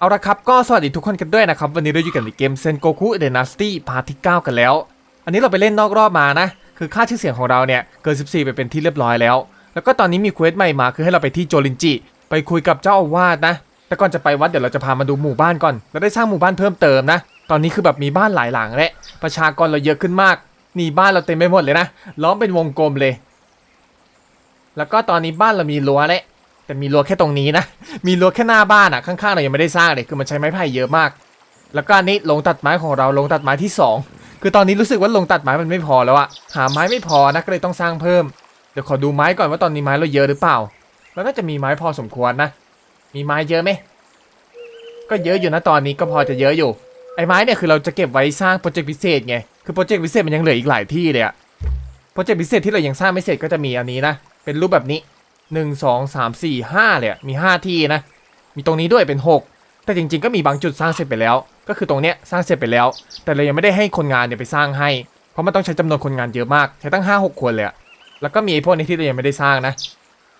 เอาละครับก็สวัสดีทุกคนกันด้วยนะครับ วันนี้เราอยู่กันในเกมเซนโกคุเดนาสตี้พาร์ทที่9กันแล้ว อันนี้เราไปเล่นนอกรอบมานะ คือค่าชื่อเสียงของเราเนี่ย เกิน 14 ไปเป็นที่เรียบร้อยแล้ว แล้วก็ตอนนี้มีเควสใหม่มาคือให้เราไปที่โจลินจิ ไปคุยกับเจ้าอาวาสนะ แต่ก่อนจะไปวัดเดี๋ยวเราจะพามาดูหมู่บ้านก่อนเราได้สร้างหมู่บ้านเพิ่มเติมนะ ตอนนี้คือแบบมีบ้านหลายหลังและประชากรเราเยอะขึ้นมากนี่บ้านเราเต็มไปหมดเลยนะล้อมเป็นวงกลมเลย แล้วก็ตอนนี้บ้านเรามีรั้วและ แต่มีรั้วแค่ตรงนี้นะ มีรั้วแค่หน้าบ้านอะข้างๆเรายังไม่ได้สร้างเลยคือมันใช้ไม้ไผ่เยอะมาก แล้วก็อันนี้ลงตัดไม้ของเราลงตัดไม้ที่สองคือตอนนี้รู้สึกว่าลงตัดไม้มันไม่พอแล้วอะหาไม้ไม่พอนะก็เลยต้องสร้างเพิ่มเดี๋ยวขอดูไม้ก่อนว่าตอนนี้ไม้เราเยอะหรือเปล่าแล้วน่าจะมีไม้พอสมควรนะ มีไม้เยอะไหมก็เยอะอยู่นะตอนนี้ก็พอจะเยอะอยู่ไอ้ไม้เนี่ยคือเราจะเก็บไว้สร้างโปรเจกต์พิเศษไงคือโปรเจกต์พิเศษมันยังเหลืออีกหลายที่เลยอะโปรเจกต์พิเศษที่เรายังสร้างไม่เสร็จก็จะมีอันนี้นะเป็นรูปแบบนี้ หนึ่งสองสามสี่ห้าเลยมีห้าที่นะ มีตรงนี้ด้วยเป็นหกแต่จริงๆ ก็มีบางจุดสร้างเสร็จไปแล้ว ก็คือตรงเนี้ยสร้างเสร็จไปแล้ว แต่เรายังไม่ได้ให้คนงานเนี่ยไปสร้างให้ เพราะมันต้องใช้จำนวนคนงานเยอะมาก ใช้ตั้ง 5 6 คนเลยแล้วก็มีไอ้พวกนี้ที่เรายังไม่ได้สร้างนะ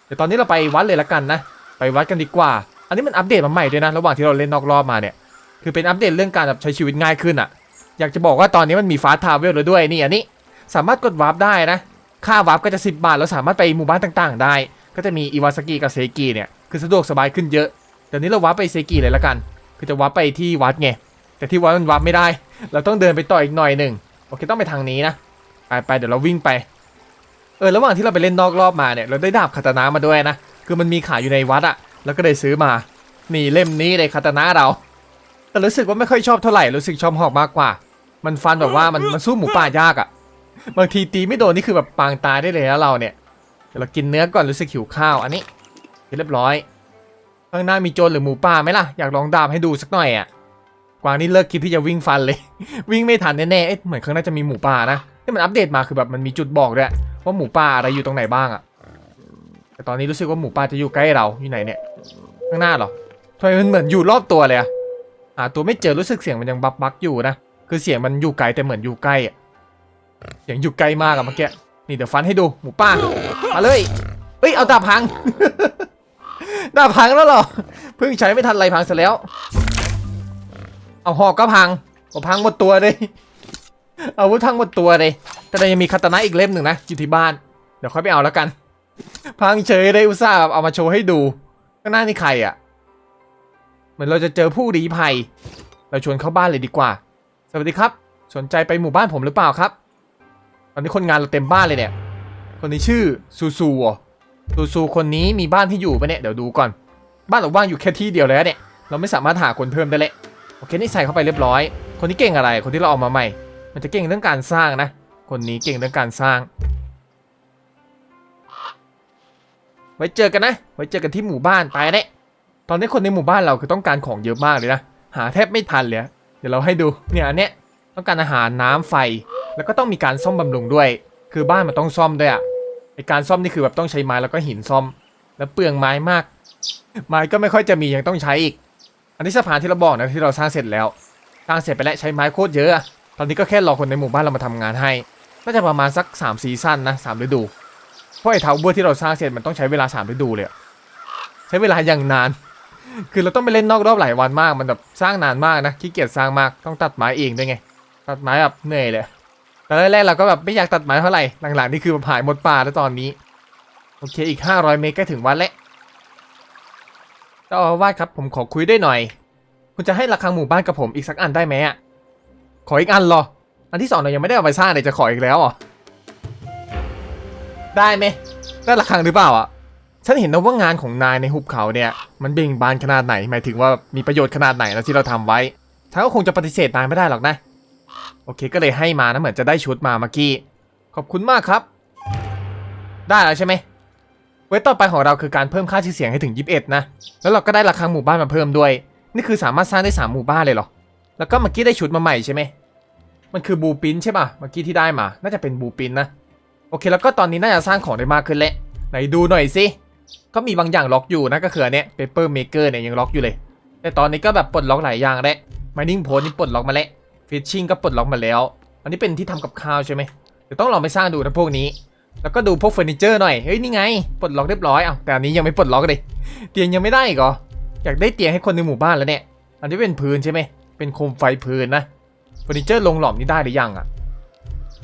เดี๋ยวตอนนี้เราไปวัดเลยละกันนะ ไปวัดกันดีกว่า อันนี้มันอัปเดตมาใหม่ด้วยนะ ระหว่างที่เราเล่นนอกรอบมาเนี่ย คือเป็นอัปเดตเรื่องการแบบใช้ชีวิตง่ายขึ้นอะอยากจะบอกว่าตอนนี้มันมีฟาสทราเวลแล้วด้วยนี่อันนี้ สามารถกดวาร์ปได้นะ ค่าวาร์ปก็จะ 10 บาทแล้วสามารถไปหมู่บ้านต่าง ๆ ได้ ก็จะมีอิวาซากิกับเซกิเนี่ยคือสะดวกสบายขึ้นเยอะ เดี๋ยวนี้เราวาร์ปไปเซกิเลยละกัน คือจะวาร์ปไปที่วัดไงแต่ที่วัดมันวาร์ปไม่ได้ เราต้องเดินไปต่ออีกหน่อยหนึ่งโอเคต้องไปทางนี้นะไปไปเดี๋ยวเราวิ่งไปเออระหว่างที่เราไปเล่นนอกรอบมาเนี่ยเราได้ดาบคาตานะมาด้วยนะคือมันมีขายอยู่ในวัดอะแล้วก็เลยซื้อมานี่เล่มนี้เลยคาตานะเรา แต่รู้สึกว่าไม่ค่อยชอบเท่าไหร่รู้สึกชอบหอกมากกว่า มันฟันแบบว่ามันมันสู้หมูป่ายากอะบางทีตีไม่โดนนี่คือแบบปางตายได้เลยนะเราเนี่ย ยวเรากินเนื้อก่อนรู้สึกหิวข้าวอันนี้เรียบร้อย ข้างหน้ามีโจรหรือหมูป่าไหมล่ะ อยากลองดาบให้ดูสักหน่อยอะกวางนี่เลิกคิดที่จะวิ่งฟันเลย วิ่งไม่ทันแน่ๆเอ๊ะเหมือนข้างหน้าจะมีหมูป่านะที่มันอัปเดตมาคือแบบมันมีจุดบอกด้วยว่าหมูป่าอะไรอยู่ตรงไหนบ้างอะแต่ตอนนี้รู้สึกว่าหมูป่าจะอยู่ใกล้เราอยู่ไหนเนี่ยข้างหน้าหรอทำไมมันเหมือนอยู่รอบตัวเลยอะหาตัวไม่เจอรู้สึกเสียงมันยังบักบักอยู่นะคือเสียงมันอยู่ไกลแต่เหมือนอยู่ใกล้อะเสียงอยู่ไกลมากอะเมื่อกี้นี่เดี๋ยวฟันให้ดูหมูป่า มาเลยเอ้ยเอาดาบพัง ดาบพังแล้วเหรอเพิ่งใช้ไม่ทันไรพังเสร็จแล้ว เอาหอกก็พังก็พังหมดตัวเลยอาวุธทั้งหมดตัวเลยแต่เรยังมีคาตานะอีกเล่มหนึ่งนะอยู่ที่บ้านเดี๋ยวค่อยไปเอาแล้วกัน พังเฉยเลยอุตส่าห์เอามาโชว์ให้ดูข้างหน้านี่ใครอะเหมือนเราจะเจอผู้ลี้ภัย เราชวนเข้าบ้านเลยดีกว่า สวัสดีครับ สนใจไปหมู่บ้านผมหรือเปล่าครับ ตอนนี้คนงานเราเต็มบ้านเลยเนี่ย คนนี้ชื่อซูซูเหรอซูซูคนนี้มีบ้านที่อยู่ปะเนี่ยเดี๋ยวดูก่อน บ้านเราว่างอยู่แค่ที่เดียวเลยนะเนี่ยเราไม่สามารถหาคนเพิ่มได้เลยโอเคนี่ใส่เข้าไปเรียบร้อย คนที่เก่งอะไรคนที่เราเอามาใหม่ มันจะเก่งเรื่องการสร้างนะ คนนี้เก่งเรื่องการสร้าง ไว้เจอกันนะ ไว้เจอกันที่หมู่บ้านไปเนี่ยตอนนี้คนในหมู่บ้านเราคือต้องการของเยอะมากเลยนะหาแทบไม่ทันเลยเดี๋ยวเราให้ดูเนี่ยอันเนี้ยต้องการอาหารน้ำไฟ แล้วก็ต้องมีการซ่อมบำรุงด้วย คือบ้านมันต้องซ่อมด้วยอะไอการซ่อมนี่คือแบบต้องใช้ไม้แล้วก็หินซ่อม แล้วเปลืองไม้มาก ไม้ก็ไม่ค่อยจะมียังต้องใช้อีก อันนี้สะพานที่เราบอกนะที่เราสร้างเสร็จแล้ว สร้างเสร็จไปแล้วใช้ไม้โคตรเยอะอะตอนนี้ก็แค่รอคนในหมู่บ้านเรามาทำงานให้น่าจะประมาณสัก3ซีซั่นนะสามฤดู เพราะไอ้ทาเบอร์ที่เราสร้างเสร็จมันต้องใช้เวลาสามฤดูเลยใช้เวลาอย่างนาน คือเราต้องไปเล่นนอกรอบหลายวันมากมันแบบสร้างนานมากนะขี้เกียจสร้างมากต้องตัดไม้เองด้วยไง ตัดไม้แบบเหนื่อยเลย ตอนแรกเราก็แบบไม่อยากตัดไม้เท่าไหร่ หลังๆนี่คือแบบหายหมดป่าแล้วตอนนี้ โอเคอีก 500 เมตรใกล้ถึงวัดแล้วเจ้าอาวาสครับผมขอคุยด้วยหน่อย คุณจะให้ระฆังหมู่บ้านกับผมอีกสักอันได้ไหมอะ ขออีกอันหรอ อันที่สองเรายังไม่ได้เอาไปสร้างเลยจะขออีกแล้วเหรอได้ไหมได้ระฆังหรือเปล่าอะ ฉันเห็นนะว่างานของนายในหุบเขาเนี่ย มันเบ่งบานขนาดไหน หมายถึงว่ามีประโยชน์ขนาดไหนแล้วที่เราทำไว้ฉันก็คงจะปฏิเสธนายไม่ได้หรอกนะ โอเคก็เลยให้มานะเหมือนจะได้ชุดมาเมื่อกี้ ขอบคุณมากครับ ได้แล้วใช่ไหมเวทต่อไปของเราคือการเพิ่มค่าชื่อเสียงให้ถึง 21 นะ แล้วเราก็ได้ระฆังหมู่บ้านมาเพิ่มด้วย นี่คือสามารถสร้างได้ 3 หมู่บ้านเลยเหรอ แล้วก็เมื่อกี้ได้ชุดมาใหม่ใช่ไหม มันคือบูปินใช่ป่ะ เมื่อกี้ที่ได้มา น่าจะเป็นบูปินนะ โอเค แล้วก็ตอนนี้น่าจะสร้างของได้มากขึ้นแล้ว ไหนดูหน่อยสิ ก็มีบางอย่างล็อกอยู่นะก็คืออันเนี้ยเปเปอร์เมเกอร์เนี่ยยังล็อกอยู่เลย แต่ตอนนี้ก็แบบปลดล็อกหลายอย่างแล้ว Mining Post นี่ปลดล็อกมาแล้ว Fishing ก็ปลดล็อกมาแล้ว อันนี้เป็นที่ทำกับข้าวใช่ไหมเดี๋ยวต้องลองไปสร้างดูนะพวกนี้ แล้วก็ดูพวกเฟอร์นิเจอร์หน่อย เฮ้ยนี่ไงปลดล็อกเรียบร้อยอ้าแต่อันนี้ยังไม่ปลดล็อกเลยเตียงยังไม่ได้อีกเหรออยากได้เตียงให้คนในหมู่บ้านแล้วเนี่ย อันนี้เป็นพื้นใช่ไหมเป็นโคมไฟพื้นนะเฟอร์นิเจอร์ลงหลอมนี่ได้หรือยังอะ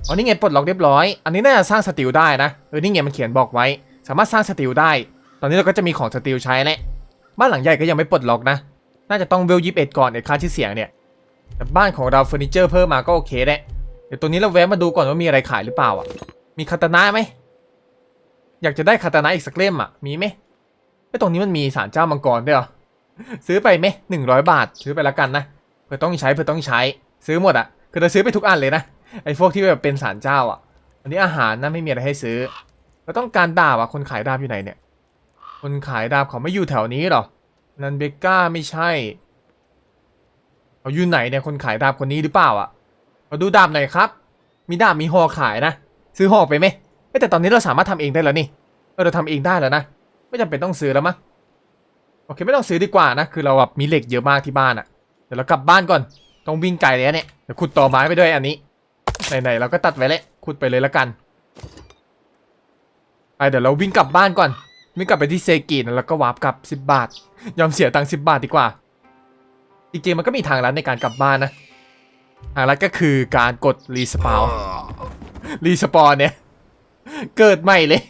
อ๋อนี่ไงปลดล็อกเรียบร้อย อันนี้น่าจะสร้างสติลได้นะเออนี่ไงมันเขียนบอกไว้ สามารถสร้างสติลได้ ตอนนี้เราก็จะมีของสติลใช้แหละบ้านหลังใหญ่ก็ยังไม่ปลดล็อกนะ น่าจะต้องเวลยิบเอ็ดก่อนในค่าชื่อเสียงเนี่ย แต่บ้านของเราเฟอร์นิเจอร์เพิ่มมาก็โอเคแหละเดี๋ยวตัวนี้เราแวะมาดูก่อนว่ามีอะไรขายหรือเปล่าอะ มีคาตานะไหม อยากจะได้คาตานะอีกสักเล่มอะ มีไหมไอ้ตรงนี้มันมีศาลเจ้ามังกรด้วยเหรอ ซื้อไปไหมหนึ่งร้อยบาท ซื้อไปแล้วกันนะ เพื่อต้องใช้เพื่อต้องใช้ ซื้อหมดอะ คือเราซื้อไปทุกอันเลยนะ ไอ้พวกที่แบบเป็นศาลเจ้าอะ อันนี้อาหารนะไม่มีอะไรให้ซื้อ เราต้องการดาบอะ คนขายดาบอยู่ไหนเนี่ย คนขายดาบเขาไม่อยู่แถวนี้หรอนันเบก้าไม่ใช่ เขาอยู่ไหนเนี่ยคนขายดาบคนนี้หรือเปล่าอะมาดูดาบหน่อยครับ มีดาบมีห่อขายนะ ซื้อห่อไปไหมแต่ตอนนี้เราสามารถทำเองได้แล้วนี่เออเราทำเองได้แล้วนะ ไม่จำเป็นต้องซื้อแล้วมั้งโอเคไม่ต้องซื้อดีกว่านะ คือเราแบบมีเหล็กเยอะมากที่บ้านอะ่ะ เดี๋ยวเรากลับบ้านก่อน ต้องวิ่งไกลเลยนะเนี่ย เดี๋ยวขุดต่อไม้ไปด้วยอันนี้ ไหนๆเราก็ตัดไว้แล้วขุดไปเลยละกัน ไปเดี๋ยวเราวิ่งกลับบ้านก่อน วิ่งกลับไปที่เซกินะแล้วก็วาร์ปกลับ 10 บาท ยอมเสียตังค์10 บาทดีกว่า จริงๆมันก็มีทางลัดในการกลับบ้านนะ ทางลัดก็คือการกดรีสปาวรีสปอนเนี่ย เกิดใหม่เลย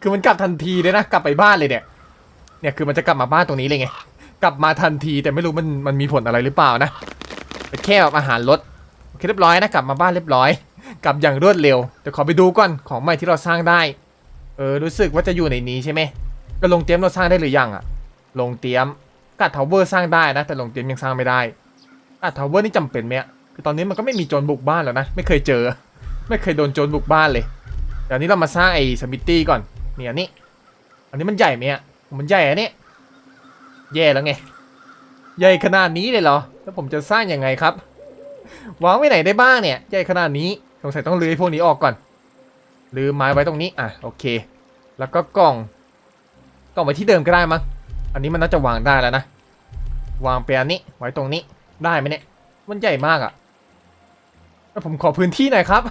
คือมันกลับทันทีเลยนะ กลับไปบ้านเลยเนี่ย เนี่ยคือมันจะกลับมาบ้านตรงนี้เลยไง กลับมาทันทีแต่ไม่รู้มันมันมีผลอะไรหรือเปล่านะแต่แค่แบบอาหารลดโอเคเรียบร้อยนะกลับมาบ้านเรียบร้อย กลับอย่างรวดเร็วเดี๋ยวขอไปดูก่อนของใหม่ที่เราสร้างได้ เออรู้สึกว่าจะอยู่ในนี้ใช่ไหมก็ลงเตรียมเราสร้างได้หรือยังอะลงเตรียม กัดทาวเวอร์สร้างได้นะ แต่ลงเตียมยังสร้างไม่ได้กัดทาวเวอร์นี่จำเป็นไหมอะคือตอนนี้มันก็ไม่มีโจรบุกบ้านแล้วนะ ไม่เคยเจอ ไม่เคยโดนโจรบุกบ้านเลยเดี๋ยวนี้เรามาสร้างไอ้สมิตตี้ก่อนเนี่ยอันนี้อันนี้มันใหญ่ไหมอะมันใหญ่อะเนี่ยแย่แล้วไง ใหญ่ขนาดนี้เลยเหรอ แล้วผมจะสร้างยังไงครับ วางไว้ไหนได้บ้างเนี่ย ใหญ่ขนาดนี้ สงสัยต้องลื้อพวกนี้ออกก่อน ลื้อไม้ไว้ตรงนี้ อะ โอเค แล้วก็กล่อง กล่องไว้ที่เดิมก็ได้มั้ง อันนี้มันน่าจะวางได้แล้วนะ วางไปอันนี้ ไว้ตรงนี้ ได้ไหมเนี่ย มันใหญ่มากอะ่ะผมขอพื้นที่หน่อยครับ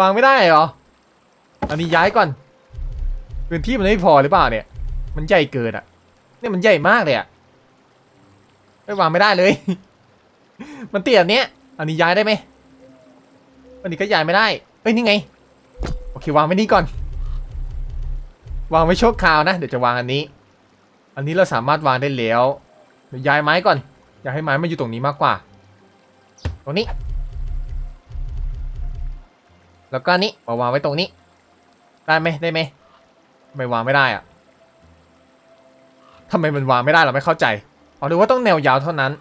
วางไม่ได้เหรอ อันนี้ย้ายก่อน พื้นที่มันไม่พอหรือเปล่าเนี่ย มันใหญ่เกินอะ เนี่ยมันใหญ่มากเลยอะไม่วางไม่ได้เลย มันเตี้ยอันเนี้ย อันนี้ย้ายได้ไหมอันนี้ก็ย้ายไม่ได้ เอ้ยนี่ไง โอเควางไว้นี่ก่อน วางไว้ชั่วคราวนะ เดี๋ยวจะวางอันนี้ อันนี้เราสามารถวางได้แล้ว เดี๋ยวย้ายไม้ก่อน อยากให้ไม้มาอยู่ตรงนี้มากกว่า ตรงนี้ แล้วก็นี้มาวางไว้ตรงนี้ ได้ไหมได้ไหมทำไม่วางไม่ได้อะทำไมมันวางไม่ได้เราไม่เข้าใจอ๋อหรือว่าต้องแนวยาวเท่านั้น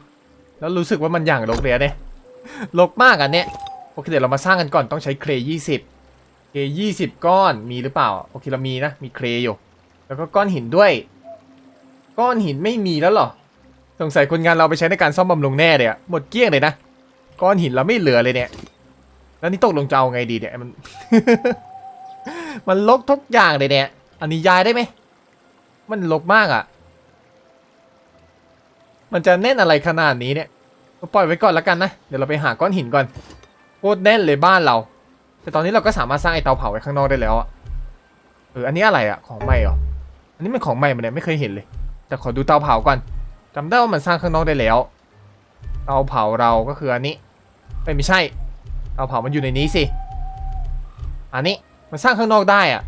แล้วรู้สึกว่ามันอย่างรกเลยอะเนี่ยรกมากอันเนี้ยโอเคเดี๋ยวเรามาสร้างกันก่อนต้องใช้เครยี่สิบเครยี่สิบก้อนมีหรือเปล่าโอเคเรามีนะมีเครอยู่ แล้วก็ก้อนหินด้วย ก้อนหินไม่มีแล้วหรอ สงสัยคนงานเราไปใช้ในการซ่อมบำรุงแน่เลยอะหมดเกลี้ยงเลยนะ ก้อนหินเราไม่เหลือเลยเนี่ย แล้วนี่ตกลงจะเอาไงดีเนี่ยมัน มันลกทุกอย่างเลยเนี่ย อันนี้ย้ายได้ไหม มันลกมากอะมันจะแน่นอะไรขนาดนี้เนี่ยปล่อยไว้ก่อนแล้วกันนะ เดี๋ยวเราไปหาก้อนหินก่อนโคตรแน่นเลยบ้านเรา แต่ตอนนี้เราก็สามารถสร้างไอเตาเผาไว้ข้างนอกได้แล้วอะเออ อันนี้อะไรอะของใหม่เหรอ อันนี้มันของใหม่มาเนี่ยไม่เคยเห็นเลย แต่ขอดูเตาเผาก่อน จำได้ว่ามันสร้างข้างนอกได้แล้วเตาเผาเราก็คืออันนี้เอ้ยไม่ใช่เตาเผามันอยู่ในนี้สิ อันนี้มันสร้างข้างนอกได้อะ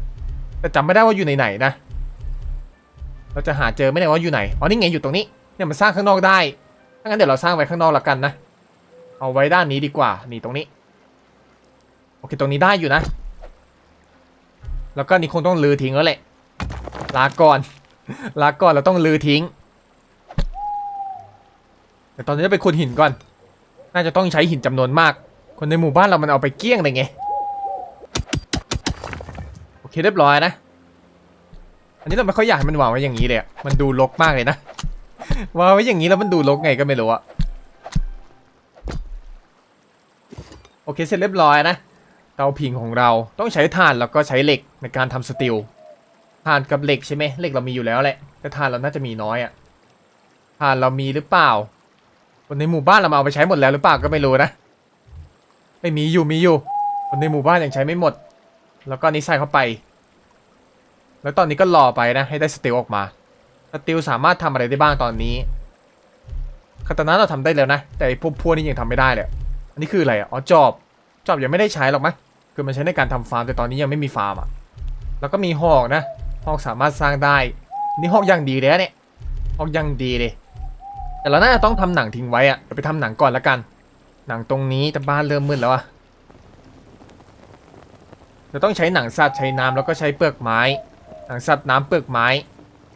แต่จำไม่ได้ว่าอยู่ในไหนนะ เราจะหาเจอไม่ได้ว่าอยู่ไหน อ๋อนี่ไงอยู่ตรงนี้ เนี่ยมันสร้างข้างนอกได้ ถ้างั้นเดี๋ยวเราสร้างไว้ข้างนอกละกันนะ เอาไว้ด้านนี้ดีกว่า นี่ตรงนี้ โอเคตรงนี้ได้อยู่นะ แล้วก็นี่คงต้องลือทิ้งแล้วแหละ ลาก่อน ลาก่อนเราต้องลือทิ้ง แต่ตอนนี้จะไปขุดหินก่อน น่าจะต้องใช้หินจำนวนมาก คนในหมู่บ้านเรามันเอาไปเกลี้ยงเลยไง โอเคเรียบร้อยนะ อันนี้เราไม่ค่อยอยากให้มันวางไว้อย่างนี้เลยมันดูรกมากเลยนะ วางไว้อย่างนี้แล้วมันดูรกไงก็ไม่รู้อะโอเคเสร็จเรียบร้อยนะ เตาผิงของเราต้องใช้ถ่านแล้วก็ใช้เหล็กในการทำสตีลถ่านกับเหล็กใช่ไหมเหล็กเรามีอยู่แล้วแหละแต่ถ่านเราน่าจะมีน้อยอะถ่านเรามีหรือเปล่า คนในหมู่บ้านเรามาเอาไปใช้หมดแล้วหรือเปล่าก็ไม่รู้นะไม่มีอยู่มีอยู่ คนในหมู่บ้านยังใช้ไม่หมด แล้วก็นี้ใส่เข้าไป แล้วตอนนี้ก็รอไปนะ ให้ได้สติลออกมาสติลสามารถทำอะไรได้บ้างตอนนี้คาตานะเราทำได้แล้วนะ แต่พวกพวกนี้ยังทำไม่ได้เลยอันนี้คืออะไรอ๋อจอบจอบยังไม่ได้ใช้หรอกมั้ยคือมันใช้ในการทำฟาร์มแต่ตอนนี้ยังไม่มีฟาร์มอะแล้วก็มีหอกนะหอกสามารถสร้างได้ นี่หอกยังดีเลยนะเนี่ยหอกยังดีเลย แต่เราน่าจะต้องทำหนังทิ้งไว้อะเดี๋ยวไปทำหนังก่อนละกัน หนังตรงนี้แต่บ้านเริ่มมืดแล้วอะเราต้องใช้หนังสัตว์ใช้น้ำแล้วก็ใช้เปลือกไม้ หนังสัตว์น้ำเปลือกไม้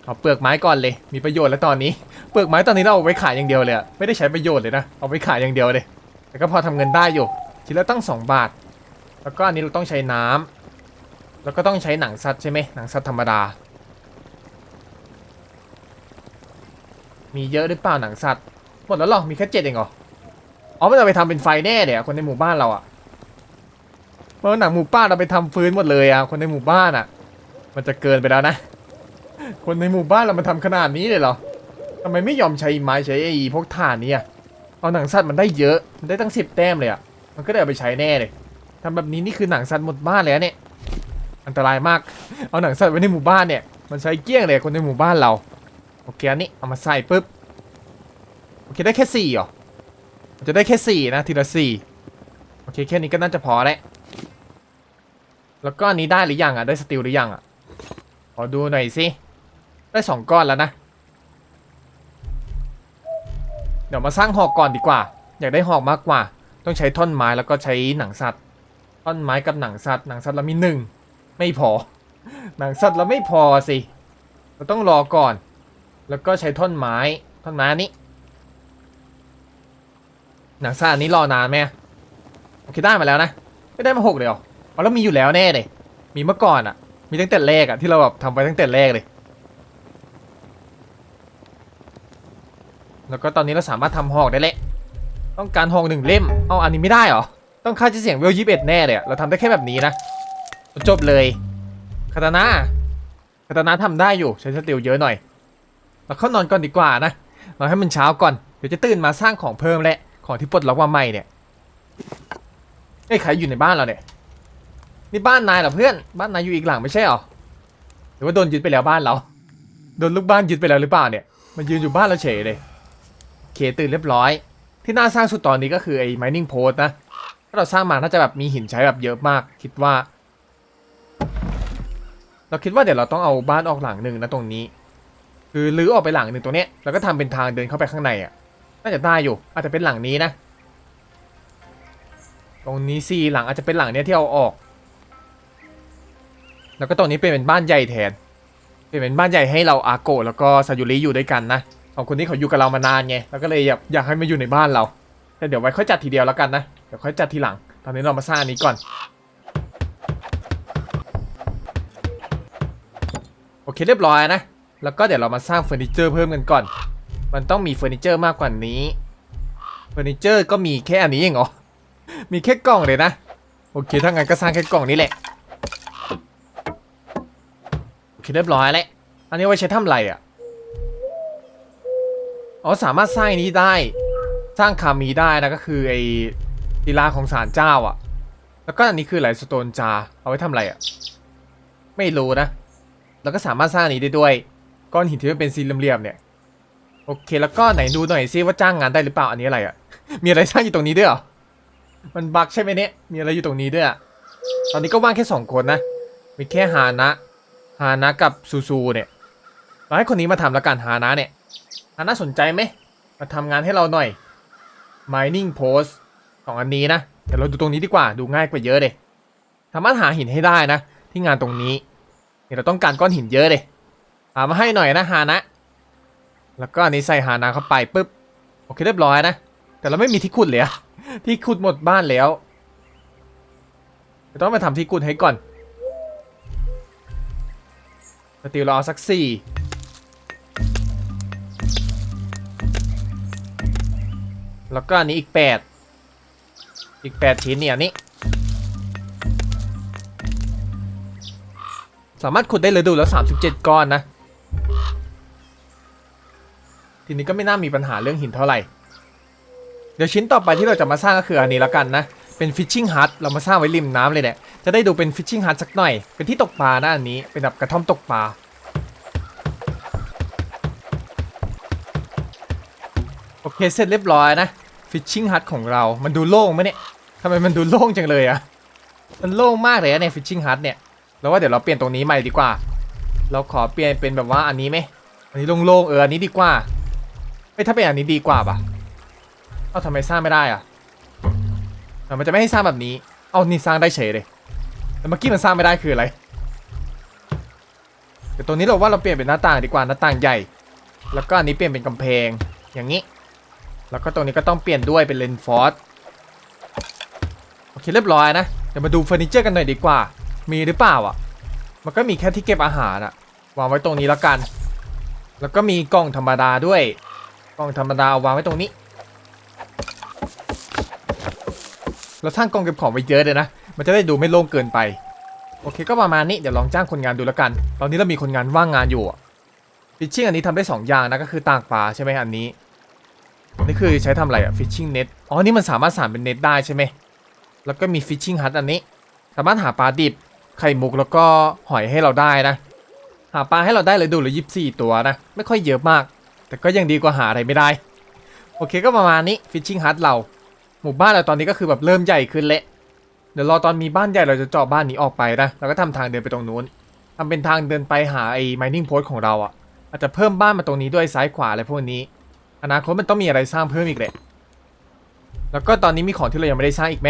เอาเปลือกไม้ก่อนเลย มีประโยชน์แล้วตอนนี้ เปลือกไม้ตอนนี้เราเอาไว้ขายอย่างเดียวเลยไม่ได้ใช้ประโยชน์เลยนะ เอาไว้ขายอย่างเดียวเลย แต่ก็พอทำเงินได้อยู่ทีละตั้ง 2 บาท แล้วก็อันนี้เราต้องใช้น้ำแล้วก็ต้องใช้หนังสัตว์ใช่ไหมหนังสัตว์ธรรมดา มีเยอะหรือเปล่าหนังสัตว์หมดแล้วหรอมีแค่เจ็ดเองเหรออ๋อมันเอาไปทำเป็นไฟแน่เดี๋ยวคนในหมู่บ้านเราอะเมื่อหนังหมู่บ้านเราไปทำฟื้นหมดเลยอะคนในหมู่บ้านอะมันจะเกินไปแล้วนะ คนในหมู่บ้านเรามันทำขนาดนี้เลยเหรอทำไมไม่ยอมใช้ไม้ใช้ไอ้พวกถ่านเนี่ยเอาหนังสัตว์มันได้เยอะมันได้ตั้งสิบแต้มเลยอะมันก็ได้เอาไปใช้แน่เลยทำแบบนี้นี่คือหนังสัตว์หมดบ้านเลยนะเนี่ยอันตรายมาก เอาหนังสัตว์ไว้ในหมู่บ้านเนี่ย มันใช้เกลี้ยงเลยคนในหมู่บ้านเรา โอเคอันนี้เอามาใส่ปุ๊บโอเคได้แค่สี่เหรอจะได้แค่สี่นะทีละสี่โอเคแค่นี้ก็น่าจะพอแล้วแล้วก็อันนี้ได้หรือยังอะได้สติลหรือยังอะขอดูหน่อยสิได้สองก้อนแล้วนะเดี๋ยวมาสร้างหอกก่อนดีกว่า อยากได้หอกมากกว่า ต้องใช้ท่อนไม้แล้วก็ใช้หนังสัตว์ ท่อนไม้กับหนังสัตว์หนังสัตว์เรามีหนึ่งไม่พอ หนังสัตว์เราไม่พอสิเราต้องรอก่อน แล้วก็ใช้ท่อนไม้ท่อนไม้อันนี้หนังสัตว์อันนี้รอนานไหมโอเคได้มาแล้วนะไม่ได้มาหกเลยเหรอเอาแล้วมีอยู่แล้วแน่เลยมีเมื่อก่อนอะมีตั้งแต่แรกอะที่เราแบบทำไปตั้งแต่แรกเลยแล้วก็ตอนนี้เราสามารถทำหอกได้แหล้วต้องการหอกหนึ่งเล่มเอาอันนี้ไม่ได้เหรอต้องค่าชื่อเสียงเวลยี่สิบเอ็ดแน่เลยเราทำได้แค่แบบนี้นะจบเลยคาตานะคาตานะทำได้อยู่ใช้สติลเยอะหน่อย เราเข้านอนก่อนดีกว่านะเราให้มันเช้าก่อนเดี๋ยวจะตื่นมาสร้างของเพิ่มแหละของที่ปลดล็อกมาใหม่เนี่ยไอ้ใครอยู่ในบ้านเราเนี่ยนี่บ้านนายเหรอเพื่อนบ้านนายอยู่อีกหลังไม่ใช่หรอหรือว่าโดนยึดไปแล้วบ้านเราโดนลูกบ้านยึดไปแล้วหรือเปล่าเนี่ย มันยืนอยู่บ้านเราเฉยเลยเคตื่นเรียบร้อย ที่น่าสร้างสุดตอนนี้ก็คือไอ้ mining post นะถ้าเราสร้างมาน่าจะแบบมีหินใช้แบบเยอะมาก คิดว่า เราคิดว่าเดี๋ยวเราต้องเอาบ้านออกหลังหนึ่งนะตรงนี้ คือรื้อออกไปหลังหนึ่งตรงเนี้ยแล้วก็ทำเป็นทางเดินเข้าไปข้างในอะน่าจะได้อยู่ อาจจะเป็นหลังนี้นะ ตรงนี้สี่หลังอาจจะเป็นหลังเนี้ยที่เอาออก แล้วก็ตรงนี้เป็นเป็นบ้านใหญ่แทนเป็นเป็นบ้านใหญ่ให้เราอาโกแล้วก็ซายุริอยู่ด้วยกันนะสองคนนี้เขาอยู่กับเรามานานไงแล้วก็เลยอยากอยากให้มาอยู่ในบ้านเรา แต่เดี๋ยวไว้ค่อยจัดทีเดียวแล้วกันนะเดี๋ยวค่อยจัดทีหลัง ตอนนี้เรามาสร้างอันนี้ก่อนโอเคเรียบร้อยนะ แล้วก็เดี๋ยวเรามาสร้างเฟอร์นิเจอร์เพิ่มกันก่อน มันต้องมีเฟอร์นิเจอร์มากกว่านี้เฟอร์นิเจอร์ก็มีแค่อันนี้เองเหรอ มีแค่กล่องเลยนะ โอเค ถ้างั้นก็สร้างแค่กล่องนี้แหละ โอเคเรียบร้อยแล้ว อันนี้ไว้ใช้ทำอะไรอะ อ๋อสามารถสร้างนี้ได้ สร้างคามีได้นะก็คือไอ้ศิลาของศาลเจ้าอะ แล้วก็อันนี้คืออะไรสโตนจา เอาไว้ทำอะไรอะ ไม่รู้นะ แล้วก็สามารถสร้างนี้ได้ด้วย ก้อนหินที่มันเป็นสี่เหลี่ยมๆเนี่ย โอเค แล้วก็ไหนดูหน่อยซิว่าจ้างงานได้หรือเปล่าอันนี้อะไรอะมีอะไรสร้างอยู่ตรงนี้ด้วยเหรอมันบักใช่ไหมเนี่ยมีอะไรอยู่ตรงนี้ด้วยอะตอนนี้ก็ว่างแค่สองคนนะมีแค่ฮานะฮานะกับซูซูเนี่ยเราให้คนนี้มาทำล้วกันฮานะเนี่ยฮานะสนใจไหมมาทำงานให้เราหน่อย mining post สองอันนี้นะเดี๋ยวเราดูตรงนี้ดีกว่าดูง่ายกว่าเยอะเลยสามารถหาหินให้ได้นะ ที่งานตรงนี้เดี๋ยวเราต้องการก้อนหินเยอะเลย หามาให้หน่อยนะฮานะ แล้วก็อันนี้ใส่ฮานะเข้าไปปุ๊บโอเคเรียบร้อยนะ แต่เราไม่มีที่ขุดเลยอะที่ขุดหมดบ้านแล้วต้องไปทำที่ขุดให้ก่อนสติลรอสักสี่แล้วก็อันนี้อีกแปดอีกแปดชิ้นเนี่ยนนี้สามารถขุดได้เลยดูแล้ว 37 ก้อนนะ ทีนี้ก็ไม่น่ามีปัญหาเรื่องหินเท่าไหร่ เดี๋ยวชิ้นต่อไปที่เราจะมาสร้างก็คืออันนี้แล้วกันนะ เป็นฟิชชิงฮัทเรามาสร้างไว้ริมน้ำเลยเนี่ยจะได้ดูเป็นฟิชชิงฮัทสักหน่อย เป็นที่ตกปลานะอันนี้ เป็นแบบกระท่อมตกปลาโอเคเสร็จเรียบร้อยนะฟิชชิงฮัทของเรา มันดูโล่งไหมเนี่ยทำไมมันดูโล่งจังเลยอะมันโล่งมากเลยอะในฟิชชิงฮัทเนี่ยเราว่าเดี๋ยวเราเปลี่ยนตรงนี้ใหม่ดีกว่า เราขอเปลี่ยนเป็นแบบว่าอันนี้ไหมอันนี้โล่งๆเอออันนี้ดีกว่า เฮ้ยถ้าเป็นอันนี้ดีกว่าปะเอ้าทำไมสร้างไม่ได้อะแต่มันจะไม่ให้สร้างแบบนี้ เอานี่สร้างได้เฉยเลยแต่เมื่อกี้มันสร้างไม่ได้คืออะไรแต่ตัวนี้เราว่าเราเปลี่ยนเป็นหน้าต่างดีกว่าหน้าต่างใหญ่ แล้วก็อันนี้เปลี่ยนเป็นกำแพงอย่างนี้ แล้วก็ตรงนี้ก็ต้องเปลี่ยนด้วยเป็นเลนฟอร์สโอเคเรียบร้อยนะเดี๋ยวมาดูเฟอร์นิเจอร์กันหน่อยดีกว่า มีหรือเปล่าอะ มันก็มีแค่ที่เก็บอาหารอะวางไว้ตรงนี้แล้วกัน แล้วก็มีกล่องธรรมดาด้วย กล่องธรรมดาวางไว้ตรงนี้ เราสร้างกล่องเก็บของไว้เยอะเลยนะ มันจะได้ดูไม่โล่งเกินไป โอเคก็ประมาณนี้ เดี๋ยวลองจ้างคนงานดูแล้วกัน ตอนนี้เรามีคนงานว่างงานอยู่ฟิชชิ่งอันนี้ทำได้สองอย่างนะก็คือตากปลาใช่ไหมอันนี้ นี่คือใช้ทำอะไรอะฟิชชิ่งเน็ต อ๋อ นี่มันสามารถสานเป็นเน็ตได้ใช่ไหม แล้วก็มีฟิชชิ่งฮัทอันนี้ สามารถหาปลาดิบ ไข่มุกแล้วก็หอยให้เราได้นะ หาปลาให้เราได้เลยดูเลยยี่สี่ตัวนะ ไม่ค่อยเยอะมาก แต่ก็ยังดีกว่าหาอะไรไม่ได้ โอเคก็ประมาณนี้ฟิชชิ่งฮัทเรา หมู่บ้านเราตอนนี้ก็คือแบบเริ่มใหญ่ขึ้นเละเดี๋ยวรอตอนมีบ้านใหญ่เราจะเจาะบ้านนี้ออกไปนะแล้วก็ทำทางเดินไปตรงนู้นทำเป็นทางเดินไปหาไอ้ mining post ของเราอะ่ะ อาจจะเพิ่มบ้านมาตรงนี้ด้วยซ้ายขวาอะไรพวกนี้ อนาคตมันต้องมีอะไรสร้างเพิ่มอีกแหละแล้วก็ตอนนี้มีของที่เรายังไม่ได้สร้างอีกไหม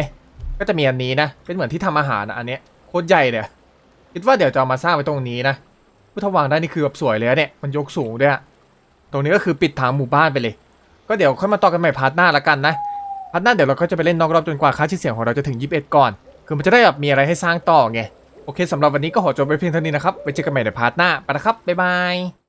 ก็จะมีอันนี้นะ เป็นเหมือนที่ทำอาหารนะอันเนี้ยโคตรใหญ่เลยคิดว่าเดี๋ยวจะเอามาสร้างไว้ตรงนี้นะพุทธวางได้นี่คือแบบสวยเลยเนี่ยมันยกสูงด้วยอะ ตรงนี้ก็คือปิดทางหมู่บ้านไปเลย ก็เดี๋ยวค่อยมาต่อกันใหม่พาร์ทหน้าละกันนะ พาร์ทหน้าเดี๋ยวเราก็จะไปเล่นนอกรอบจนกว่าค่าชื่อเสียงของเราจะถึง 21 ก่อน คือมันจะได้แบบมีอะไรให้สร้างต่อไง โอเคสำหรับวันนี้ก็ขอจบไปเพียงเท่านี้นะครับไว้เจอกันใหม่ในพาร์ทหน้า ไปนะครับ บ๊ายบาย